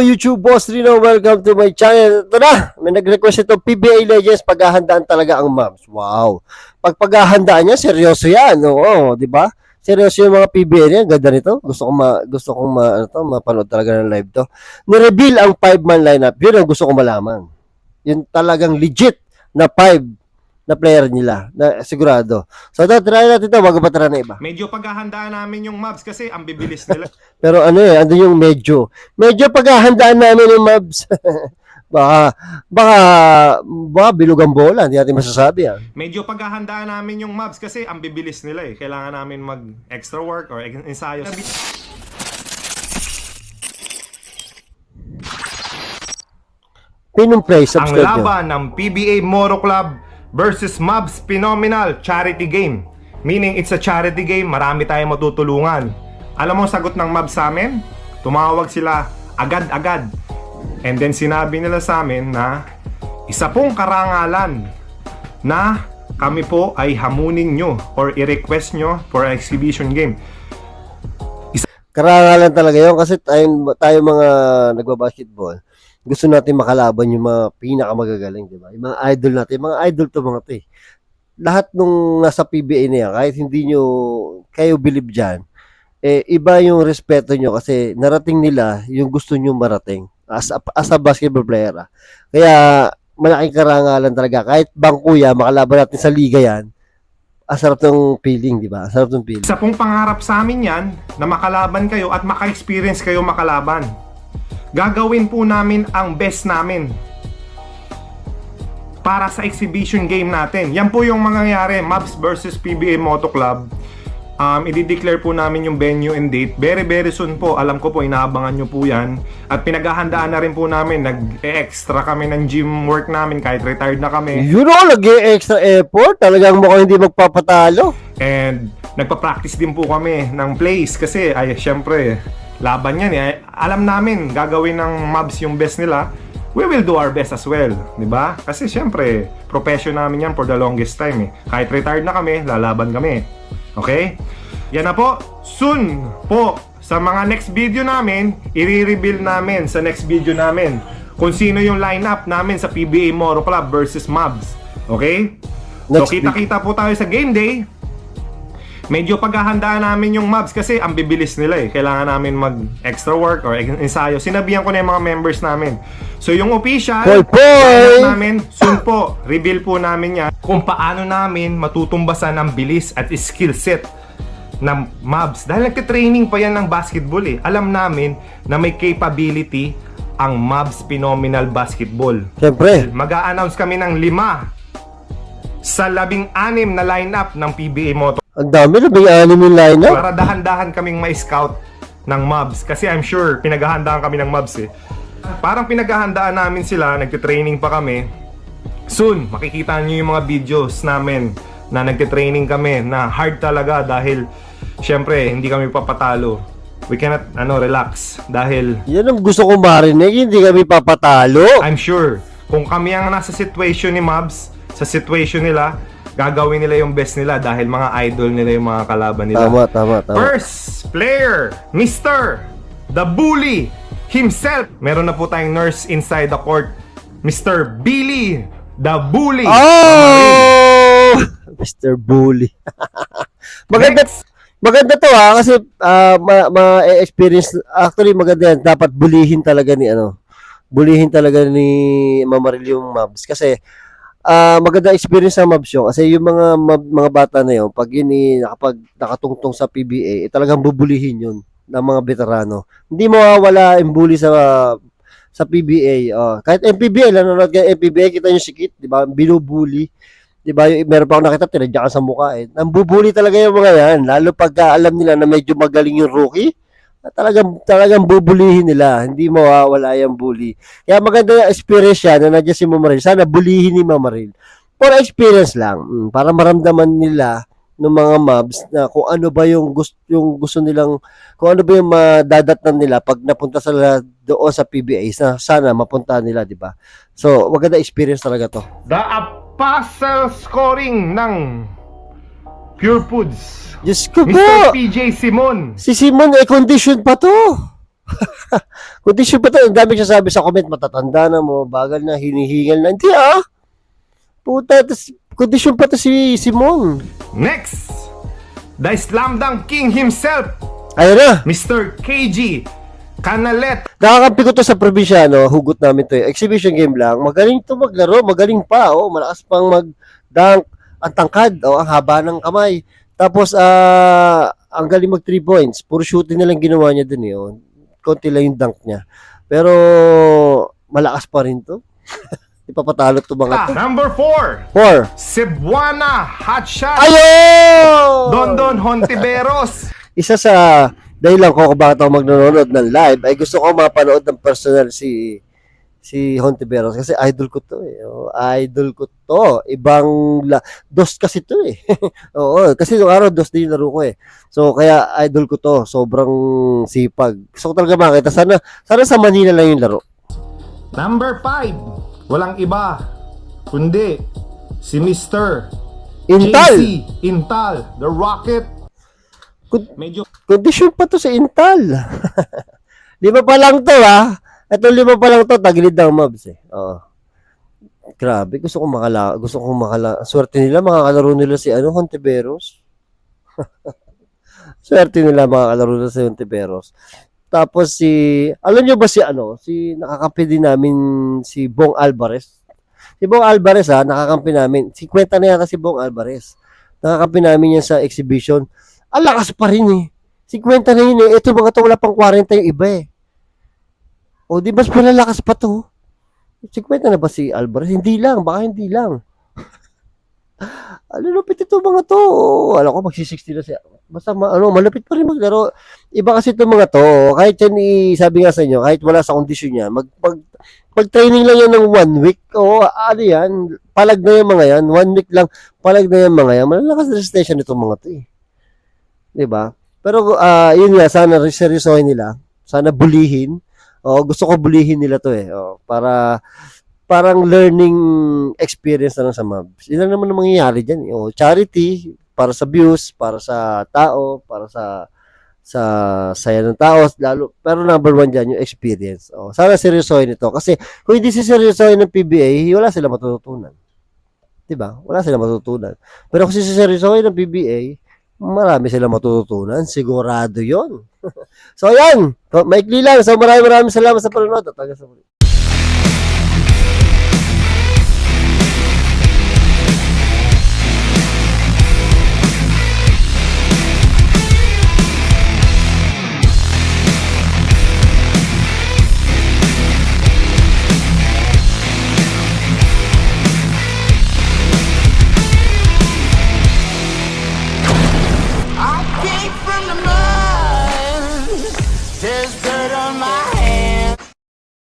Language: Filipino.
YouTube Boss Rino. Welcome to my channel. Ito na, may nag-request ito, PBA Legends, paghahandaan talaga ang mobs. Wow. Pag paghahandaan niya, seryoso yan. Oo, di ba? Seryoso yung mga PBA niya. Ganda nito. Gusto kong ma, gusto kong ma, ano to, mapanood talaga ng live to. Ni-reveal ang 5-man lineup. Yun ang gusto kong malaman. Yun talagang legit na 5 na player nila. Na sigurado. So, ito, try natin ito. Bago pa try na iba. Medyo paghahandaan namin yung mobs kasi ang bibilis nila. Pero ano eh, ano yung medyo. Medyo paghahandaan namin yung mobs. baka, baka, baka bilog ang bola. Hindi natin masasabi ah. Medyo paghahandaan namin yung mobs kasi ang bibilis nila eh. Kailangan namin mag extra work or ensayo. Pinong play, Ang subscribe nyo. laban ng PBA Moro Club versus Mobs Phenomenal Charity Game. Meaning it's a charity game, marami tayong matutulungan. Alam mo ang sagot ng Mobs sa amin? Tumawag sila agad-agad. And then sinabi nila sa amin na isa pong karangalan na kami po ay hamunin nyo or i-request nyo for an exhibition game. Karangalan talaga yun kasi tayo, tayo mga nagbabasketball, gusto natin makalaban yung mga pinakamagagaling, di ba? Yung mga idol natin, mga idol to mga to eh. Lahat nung nasa PBA na yan, kahit hindi nyo kayo believe dyan, eh, iba yung respeto nyo kasi narating nila yung gusto nyo marating as a, as a basketball player. ah. Kaya malaking karangalan talaga. Kahit bangkuya, makalaban natin sa liga yan, asarap ng feeling, di ba? Asarap ng feeling. Isa pong pangarap sa amin yan na makalaban kayo at maka-experience kayo makalaban. Gagawin po namin ang best namin para sa exhibition game natin. Yan po yung mangyayari, Mavs versus PBA Moto Club. Um, i-declare po namin yung venue and date. Very, very soon po. Alam ko po, inaabangan nyo po yan. At pinaghahandaan na rin po namin. Nag-extra kami ng gym work namin kahit retired na kami. You know, nag-extra effort. Talagang mukhang hindi magpapatalo. And nagpa-practice din po kami ng plays kasi ay syempre laban yan eh. Alam namin gagawin ng mobs yung best nila. We will do our best as well, 'di ba? Kasi syempre profession namin yan for the longest time eh. Kahit retired na kami, lalaban kami. Okay? Yan na po. Soon po sa mga next video namin, i-reveal namin sa next video namin kung sino yung lineup namin sa PBA Moro Club versus Mobs. Okay? So kita-kita po tayo sa game day. Medyo paghahandaan namin yung mobs kasi ang bibilis nila eh. Kailangan namin mag extra work or ensayo. Sinabihan ko na yung mga members namin. So yung official, poy! lineup namin, soon po, reveal po namin yan kung paano namin matutumbasan ang bilis at skill set ng mobs. Dahil nagtitraining pa yan ng basketball eh. Alam namin na may capability ang mobs phenomenal basketball. Siyempre. Mag-a-announce kami ng lima sa labing anim na lineup ng PBA Moto Ang dami na may anim yung lineup. para dahan-dahan kaming ma-scout ng mobs kasi I'm sure pinaghahandaan kami ng mobs eh. Parang pinaghahandaan namin sila, nagte-training pa kami. Soon, makikita niyo yung mga videos namin na nagte-training kami na hard talaga dahil syempre hindi kami papatalo. We cannot ano relax dahil Yan ang gusto kong marinig. Hindi kami papatalo. I'm sure kung kami ang nasa situation ni Mobs, sa situation nila, gagawin nila yung best nila dahil mga idol nila yung mga kalaban nila. Tama, tama, tama. First player, Mr. The Bully himself. Meron na po tayong nurse inside the court. Mr. Billy The Bully. Oh! Mr. Bully. maganda, maganda to ha, kasi ah, ma, ma-experience, actually maganda yan, dapat bulihin talaga ni ano, bulihin talaga ni Mamaril yung mobs. Kasi, ah maganda experience sa mobs yun. Kasi yung mga mob- mga bata na yun, pag yun eh, nakapag nakatungtong sa PBA, eh, talagang bubulihin yun ng mga veterano. Hindi mawawala yung bully sa sa PBA. Oh. Kahit MPBA, nanonood ka MPBA, kita yung sikit, di ba? Binubuli. Di ba? Meron pa ako nakita, tinadya ka sa mukha. Eh. Nambubuli talaga yung mga yan. Lalo pagka alam nila na medyo magaling yung rookie, na talagang, talagang bubulihin nila. Hindi mawawala yung bully. Kaya maganda yung experience yan na nandiyan si Mamaril. Sana bulihin ni Mamaril. For experience lang. Mm, para maramdaman nila ng mga mobs na kung ano ba yung gusto yung gusto nilang kung ano ba yung madadatnan nila pag napunta sila doon sa PBA na sana mapuntahan nila, di ba? So, maganda experience talaga to. The apostle scoring ng Pure Foods. Diyos ko po! Mr. PJ Simon. Si Simon, eh, condition pa to. Kondisyon pa to. Ang dami siya sabi sa comment, matatanda na mo, bagal na, hinihingal na. Hindi ah. Puta, tas, kondisyon pa to si Simon. Next! The Slam Dunk King himself, Ayun na. Mr. KG Canalet. Nakakampi ko to sa probinsyano, hugot namin to. eh. Exhibition game lang. Magaling to maglaro, magaling pa. Oh, malakas pang mag-dunk. Ang tangkad, oh, ang haba ng kamay. Tapos, ah, ang galing mag 3 points. Puro shooting na lang ginawa niya dun eh. Oh. Konti lang yung dunk niya. Pero, malakas pa rin to. Ipapatalo to mga to. Number 4, Four. Cebuana Hotshot. Ayun! Don Don Hontiveros. isa sa dahilan ko kung bakit ako magnanonood ng live ay gusto ko mapanood ng personal si si Hontiveros kasi idol ko to eh. Oh, idol ko to. Ibang la, dos kasi to eh. Oo, kasi nung araw dos din laro ko eh. So kaya idol ko to. Sobrang sipag. Gusto ko talaga makita. Sana sana sa Manila lang yung laro. Number 5, walang iba kundi si Mr. Intal. JC Intal, the Rocket. Kun- Medyo Kondisyon pa to sa Intal. lima pa lang to ha. Ito lima pa lang to, tagilid ng mobs eh. Oo. Grabe, gusto ko makala, gusto ko makala. Swerte nila, makakalaro nila si ano, Hontiveros. Swerte nila makakalaro nila si Hontiveros. Tapos si, alam nyo ba si ano, si nakakampi din namin si Bong Alvarez. Si Bong Alvarez ha, nakakampi namin. Si kwenta na yata si Bong Alvarez. Nakakampi namin yan sa exhibition. Ang lakas pa rin eh. 50 na yun eh. Ito mga to, wala pang 40 yung iba eh. O di mas malalakas pa to. 50 na ba si Alvarez? Hindi lang, baka hindi lang. ano lupit ito mga to. Alam ko magsi-60 na siya. Basta ma- ano, malupit pa rin maglaro. Iba kasi itong mga to. Kahit yan, i- sabi nga sa inyo, kahit wala sa kondisyon niya, mag, mag, mag-training lang yan ng one week. O ano yan, palag na yung mga yan. One week lang, palag na yung mga yan. Malalakas resistensya nitong mga to eh. ba? Pero ah yun nga sana seryosohin nila. Sana bulihin. O gusto ko bulihin nila 'to eh. O, para parang learning experience na lang sa mobs. Yun lang naman ang mangyayari diyan. eh. O charity para sa views, para sa tao, para sa sa saya ng tao lalo pero number one diyan yung experience. O, sana seryosohin ito kasi kung hindi si seryosohin ng PBA, wala sila matututunan. 'Di ba? Wala sila matututunan. Pero kung si seryosohin ng PBA, marami sila matututunan. Sigurado yon. so, yan. Maikli lang. So, maraming maraming salamat sa panonood. At hanggang sa muli.